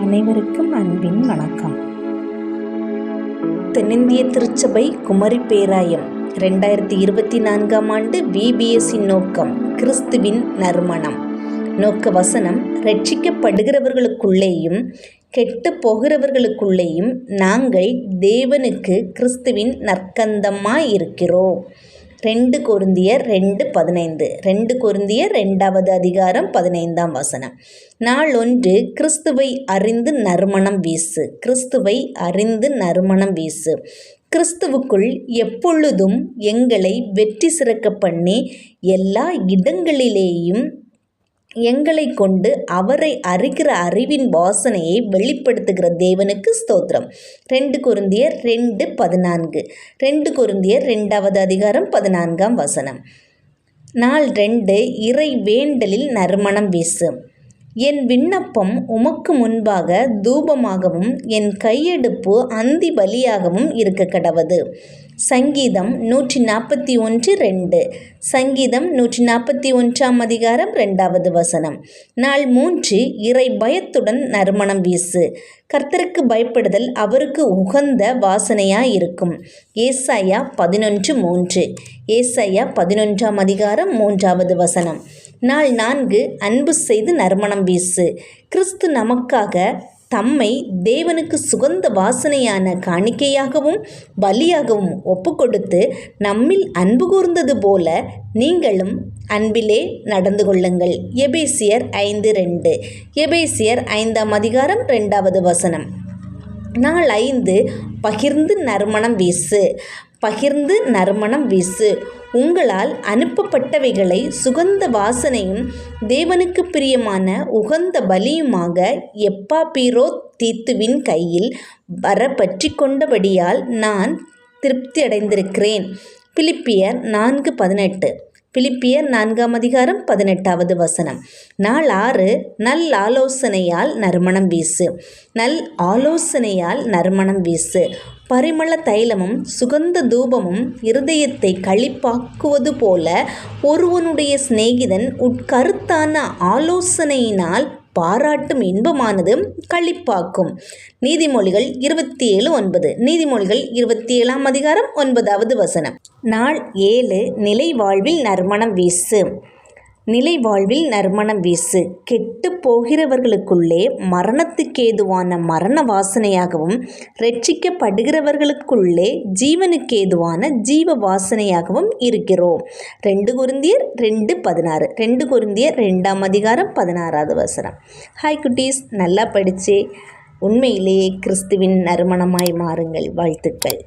அனைவருக்கும் அன்பின் வணக்கம். தென்னிந்திய திருச்சபை குமரி பேராயம் ரெண்டாயிரத்தி இருபத்தி நான்காம் ஆண்டு விபிஎஸ்ஸின் நோக்கம் கிறிஸ்துவின் நறுமணம். நோக்க வசனம் ரட்சிக்கப்படுகிறவர்களுக்குள்ளேயும் கெட்டு போகிறவர்களுக்குள்ளேயும் நாங்கள் தேவனுக்கு கிறிஸ்துவின் நற்கந்தமாய் இருக்கிறோம் ரெண்டு கொருந்தியர் ரெண்டு பதினைந்து. ரெண்டு கொருந்தியர் ரெண்டாவது அதிகாரம் பதினைந்தாம் வசனம். நாள் ஒன்று கிறிஸ்துவை அறிந்து நறுமணம் வீசு. கிறிஸ்துவை அறிந்து நறுமணம் வீசு. கிறிஸ்துவுக்குள் எப்பொழுதும் எங்களை வெற்றி சிறக்க பண்ணி எல்லா இடங்களிலேயும் எங்களை கொண்டு அவரை அறிகிற அறிவின் வாசனையை வெளிப்படுத்துகிற தேவனுக்கு ஸ்தோத்திரம். ரெண்டு குருந்தியர் ரெண்டு பதினான்கு. ரெண்டு குருந்தியர் ரெண்டாவது அதிகாரம் பதினான்காம் வசனம். நாள் ரெண்டு இறை வேண்டலில் நறுமணம் வீசு. என் விண்ணப்பம் உமக்கு முன்பாக தூபமாகவும் என் கையெடுப்பு அந்தி பலியாகவும் இருக்க கடவது. சங்கீதம் நூற்றி நாற்பத்தி ஒன்று ரெண்டு. சங்கீதம் நூற்றி நாற்பத்தி ஒன்றாம் அதிகாரம் ரெண்டாவது வசனம். நாள் மூன்று இறை பயத்துடன் நறுமணம் வீசு. கர்த்தருக்கு பயப்படுதல் அவருக்கு உகந்த வாசனையாக இருக்கும் ஏசாயா பதினொன்று மூன்று. ஏசாயா பதினொன்றாம் அதிகாரம் மூன்றாவது வசனம். நாள் நான்கு அன்பு செய்து நறுமணம் வீசு. கிறிஸ்து நமக்காக தம்மை தேவனுக்கு சுகந்த வாசனையான காணிக்கையாகவும் பலியாகவும் ஒப்புக்கொடுத்து நம்மில் அன்பு கூர்ந்தது போல நீங்களும் அன்பிலே நடந்து கொள்ளுங்கள். எபேசியர் ஐந்து ரெண்டு. எபேசியர் ஐந்தாம் அதிகாரம் ரெண்டாவது வசனம். நாள் ஐந்து பகிர்ந்து நறுமணம் வீசு. பகிர்ந்து நறுமணம் வீசு. உங்களால் அனுப்பப்பட்டவைகளை சுகந்த வாசனையும் தேவனுக்கு பிரியமான உகந்த பலியுமாக எப்பா பீரோ தீத்துவின் கையில் வர பற்றி கொண்டபடியால் நான் திருப்தி அடைந்திருக்கிறேன் பிலிப்பியர் நான்கு பதினெட்டு. பிலிப்பியர் நான்காம் அதிகாரம் பதினெட்டாவது வசனம். நாள் ஆறு நல் ஆலோசனையால் நறுமணம் வீசு. நல் ஆலோசனையால் நறுமணம் வீசு. பரிமள தைலமும் சுகந்த தூபமும் இருதயத்தை களிப்பாக்குவது போல ஒருவனுடைய சிநேகிதன் உட்கருத்தான ஆலோசனையினால் பாராட்டும் இன்பமானது களிப்பாக்கும். நீதிமொழிகள் இருபத்தி ஏழு ஒன்பது. நீதிமொழிகள் இருபத்தி ஏழாம் அதிகாரம் ஒன்பதாவது வசனம். நாள் ஏழு நிலை வாழ்வில் நறுமணம் வீசு. நிலை வாழ்வில் நறுமணம் வீசு. கெட்டு போகிறவர்களுக்குள்ளே மரணத்துக்கேதுவான மரண வாசனையாகவும் ரட்சிக்கப்படுகிறவர்களுக்குள்ளே ஜீவனுக்கேதுவான ஜீவ வாசனையாகவும் இருக்கிறோம். ரெண்டு குருந்தியர் ரெண்டு பதினாறு. ரெண்டு குருந்தியர் ரெண்டாம் அதிகாரம் பதினாறாவது வசனம். ஹாய் குட்டீஸ் நல்லா படித்து உண்மையிலேயே கிறிஸ்துவின் நறுமணமாய் மாறுங்கள் வாழ்த்துக்கள்.